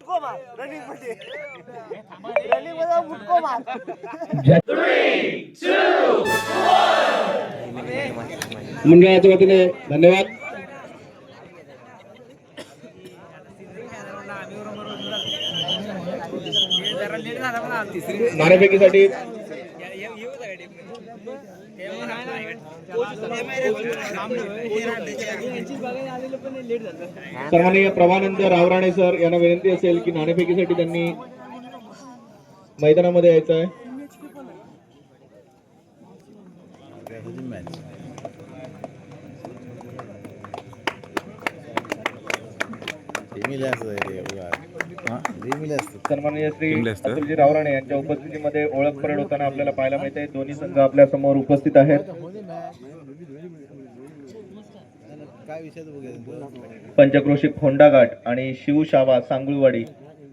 मुटको मार. रनिंगमध्ये. रनिंगमध्ये मुटको मार. मंडळाच्या वतीने धन्यवाद. नाणेफेकीसाठी सन्माननीय प्रभानंद रावराणे सर यांना विनंती असेल की नाणेफेकीसाठी त्यांनी मैदानामध्ये यायचं आहे. सन्माननीय श्री अतुलजी रावराणे यांच्या उपस्थितीमध्ये ओळख परेड होताना आपल्याला पाहायला मिळते. दोन्ही संघ आपल्यासमोर उपस्थित आहेत. पंचक्रोशी फोंडाघाट आणि शिवशावा सांगुळवाडी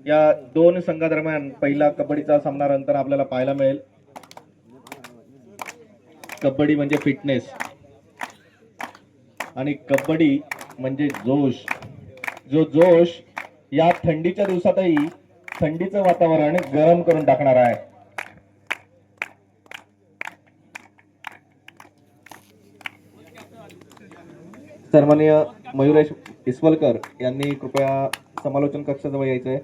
या दोन संघादरम्यान पहिला कबड्डीचा सामना नंतर आपल्याला पाहायला मिळेल. कबड्डी म्हणजे फिटनेस. आणि कबड्डी म्हणजे जोश. जो जोश या थंडीच्या दिवसातही थंडीचं वातावरण गरम करून टाकणार आहे. सन्माननीय मयुरेश इस्वलकर यांनी कृपया समालोचन कक्षाजवळ यायचंय.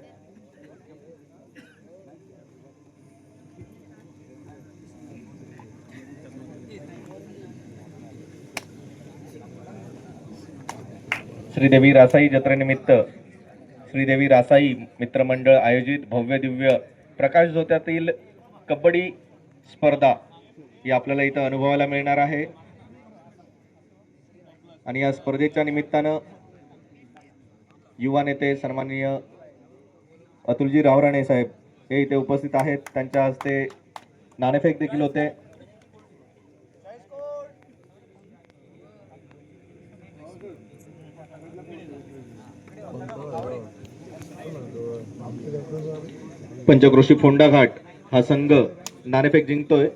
श्रीदेवी रासाई जत्रेनिमित्त श्रीदेवी रासाई मित्रमंडळ आयोजित भव्य दिव्य प्रकाश झोत्यातील कबड्डी स्पर्धा ही आपल्याला इथं अनुभवायला मिळणार आहे. आणि या स्पर्धेच्या निमित्तानं युवा नेते सन्माननीय अतुलजी रावराणे साहेब हे इथे उपस्थित आहेत. त्यांच्या हस्ते नाणेफेक देखील होते. पंचक्रोशी फोंडा घाट हा संघ नाणेफेक जिंकतोय.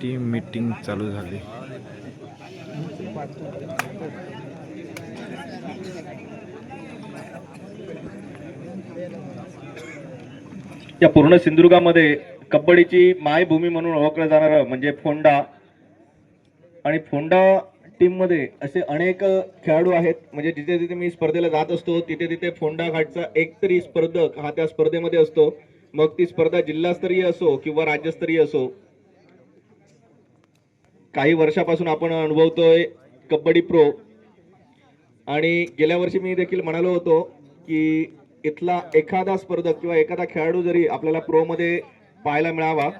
टीम मीटिंग चालू झाली. या पूर्ण सिंधुदुर्गामध्ये कबड्डीची मायभूमी म्हणून ओळखलं जाणारं म्हणजे फोंडा. आणि फोंडा टीममध्ये असे अनेक खेळाडू आहेत म्हणजे जिथे जिथे मी स्पर्धेला जात असतो तिथे तिथे फोंडा घाटचा एक तरी स्पर्धक हा त्या स्पर्धेमध्ये असतो. मग ती स्पर्धा जिल्हास्तरीय असो किंवा राज्यस्तरीय असो काही वर्षापासून आपण अनुभवतोय कबड्डी प्रो आणि गेल्या वर्षी मी देखील म्हणालो होतो की इथला एखादा स्पर्धक किंवा एखादा खेळाडू जरी आपल्याला प्रो मध्ये पाहायला मिळावा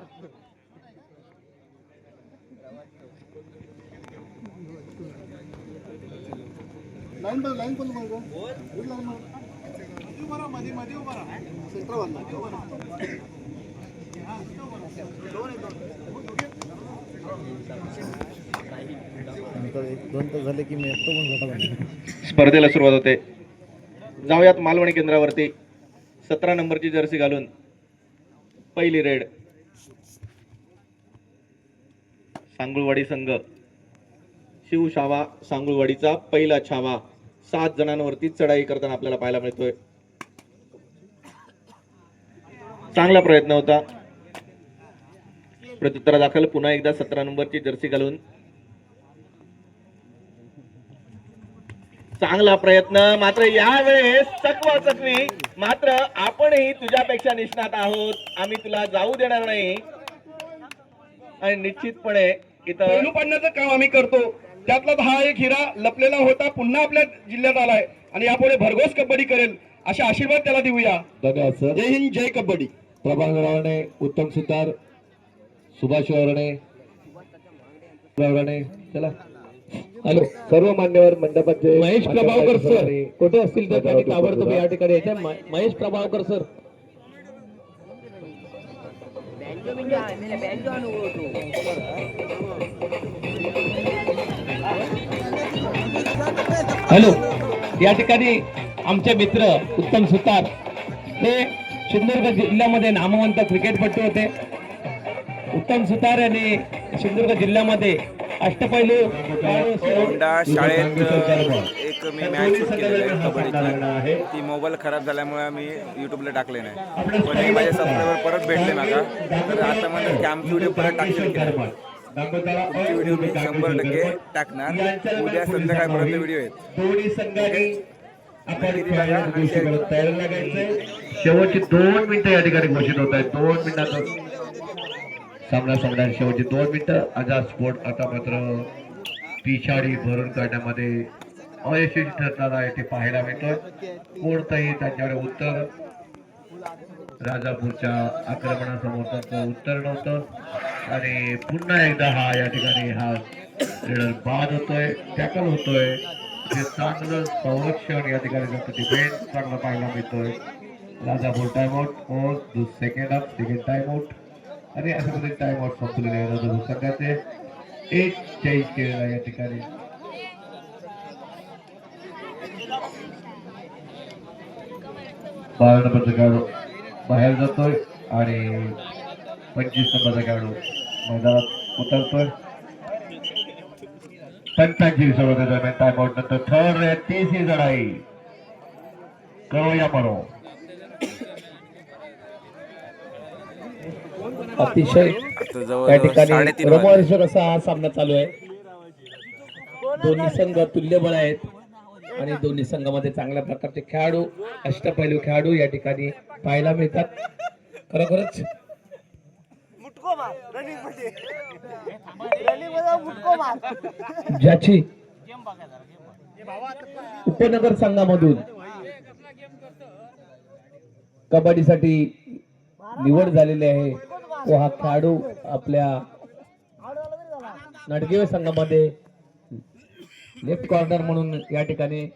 स्पर्धेला सुरुवात होते. जाऊयात मालवणी केंद्रावरती. सतरा नंबरची जर्सी घालून पहिली रेड. सांगुळवाडी संघ. शिवशावा सांगुळवाडीचा पहिला छावा. सात जणांवरती चढाई करताना आपल्याला पाहायला मिळतोय. चांगला प्रयत्न होता. प्रत्युत्तरादाखल पुन्हा एकदा सतरा नंबरची जर्सी घालून चांगला प्रयत्न. मात्र यावेळेस चकवा चकवी. मात्र आपणही तुझ्यापेक्षा निष्णात आहोत. आम्ही तुला जाऊ देणार नाही. आणि निश्चितपणे इथं पैलू पाडण्याचं काम आम्ही करतो. त्यातला हा एक हिरा लपलेला होता. पुन्हा आपल्या जिल्ह्यात आलाय. आणि यापुढे भरघोस कबड्डी करेल. असे आशीर्वाद त्याला देऊया. धन्यवाद सर. जय हिंद जय कबड्डी. प्रभाकर रावणे उत्तम सुतार सुभाष रावणे रावणे चला. हॅलो सर्व मान्यवर मंडपाचे महेश प्रभावकर सर. कुठे असतील तर त्यांनी ताबडतोब या ठिकाणी यायचे महेश प्रभावकर सर. हॅलो या ठिकाणी आमचे मित्र उत्तम सुतार. हे सिंधुदुर्ग जिल्ह्यामध्ये नामवंत क्रिकेटपटू होते. उत्तम सुतार यांनी सिंधुदुर्ग जिल्ह्यामध्ये होंडा शाळेत एक मी मॅच शूट केलेली आहे कबड्डीची ती मोबाईल खराब झाल्यामुळे आम्ही युट्यूबला टाकले नाही. पण हे माझे सबस्क्रायबर परत भेटले मागा. तर आता मला की आमची व्हिडिओ परत टाकशील? तुमची व्हिडिओ मी शंभर टक्के टाकणार. उद्या संध्याकाळपर्यंत व्हिडिओ आहेत. शेवटची दोन मिनिटं या ठिकाणी घोषित होत आहेत. दोन मिनिटाचा सामना संपणार शेवटचे दोन मिनिटं. आझाद स्पोर्ट आता मात्र पिछाडी भरून काढण्यामध्ये अयशस्वी ठरणार आहे ते पाहायला मिळतोय. कोणतंही त्यांच्याकडे उत्तर? राजापूरच्या आक्रमणासमोर त्यांचं उत्तर नव्हतं. आणि पुन्हा एकदा हा या ठिकाणी हा रेडर बाद होतोय टॅकल होतोय. जे चांगलं संरक्षण या ठिकाणी डिफेन्स चांगलं पाहायला मिळतोय. राजापूर टाइमआउट और सेकंड अप सेकंड टाइमआउट आणि अशा टाइम आउट संपलेले आहे राजापूर संघाचे एक चाळीस केलेला या ठिकाणी. बारा नंबरचा खेळाडू बाहेर जातोय आणि पंचवीस नंबरचा खेळाडू मैदानात उतरतोय. पंचाऐंशी विसर्ग दरम्यान टाइम आउट नंतर थर्ड तीस ही लढाई करूया म्हणून अतिशय त्या ठिकाणी. रोमहर्षक असा हा सामना चालू आहे. दोन्ही संघ तुल्यबळ आहेत आणि दोन्ही संघामध्ये चांगल्या प्रकारचे खेळाडू अष्टपैलू खेळाडू या ठिकाणी पाहायला मिळतात. खरोखरच मुटको मार. रनिंगमध्ये रनिंगमध्ये मुटको मार. ज्याची उपनगर संघामधून कबड्डीसाठी निवड झालेली आहे. तो हा खेळाडू आपल्या नडगेव संघामध्ये लेफ्ट कॉर्नर म्हणून या ठिकाणी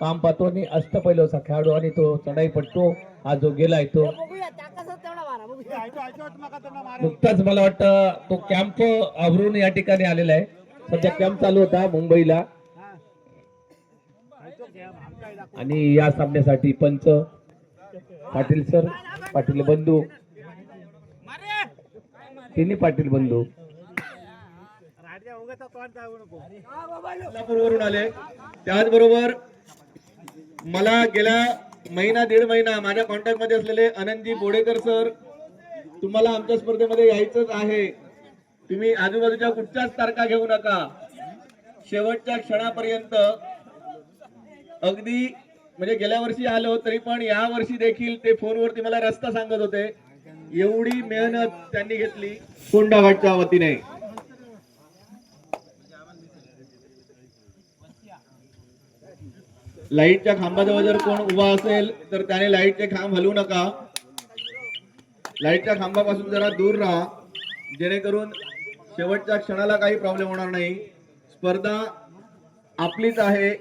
काम पाहतो आणि अष्टपैलू असा खेळाडू आणि तो चढाई पडतो हा जो गेलाय तो. नुकताच मला वाटतं तो कॅम्प आवरून या ठिकाणी आलेला आहे. सध्या कॅम्प चालू होता मुंबईला. आणि या सामन्यासाठी पंच पाटील सर पाटील बंधू तिन्ही पाटील बंधू. कोल्हापूरवरून आले. त्याचबरोबर मला गेल्या महिना दीड महिना माझ्या कॉन्टॅक्टमध्ये असलेले आनंदजी बोडेकर सर तुम्हाला आमच्या स्पर्धेमध्ये यायचंच आहे. तुम्ही आजूबाजूच्या कुठच्याच तारखा घेऊ नका. शेवटच्या क्षणापर्यंत अगदी म्हणजे गेल्या वर्षी आलो तरी पण या वर्षी देखील ते फोनवरती मला रस्ता सांगत होते. एवढी मेहनत त्यांनी घेतली कोंडाघाटच्या वतीने. लाईटच्या खांबाजवळ जर कोण उभा असेल तर त्याने लाईटचे खांब हलवू नका. लाईटच्या खांबापासून जरा दूर राहा. जेणेकरून शेवटच्या क्षणाला काही प्रॉब्लेम होणार नाही. स्पर्धा आपलीच आहे.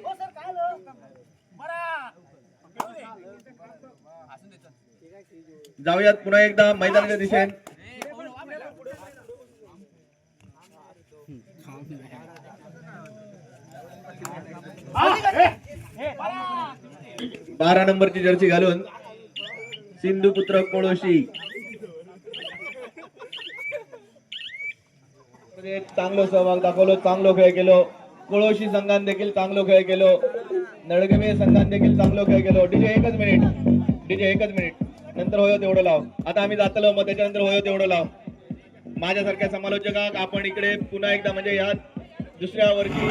जाऊयात पुन्हा एकदा. मैदानाच्या दिशेन. बारा नंबरची जर्सी घालून सिंधू पुत्र कोळोशी. चांगलो सहभाग दाखवलो चांगलो खेळ केलो. कोळोशी संघान देखील चांगलो खेळ केलो. नळगमे संघान देखील चांगलो खेळ केलो. डीजे एकच मिनिट. डीजे एकच मिनिट. नंतर होयो हो तेवढं लाव. आता आम्ही जातलो मग त्याच्यानंतर होयो हो तेवढं लाव. माझ्यासारख्या समालोचकाक आपण इकडे पुन्हा एकदा म्हणजे या दुसऱ्या वर्षी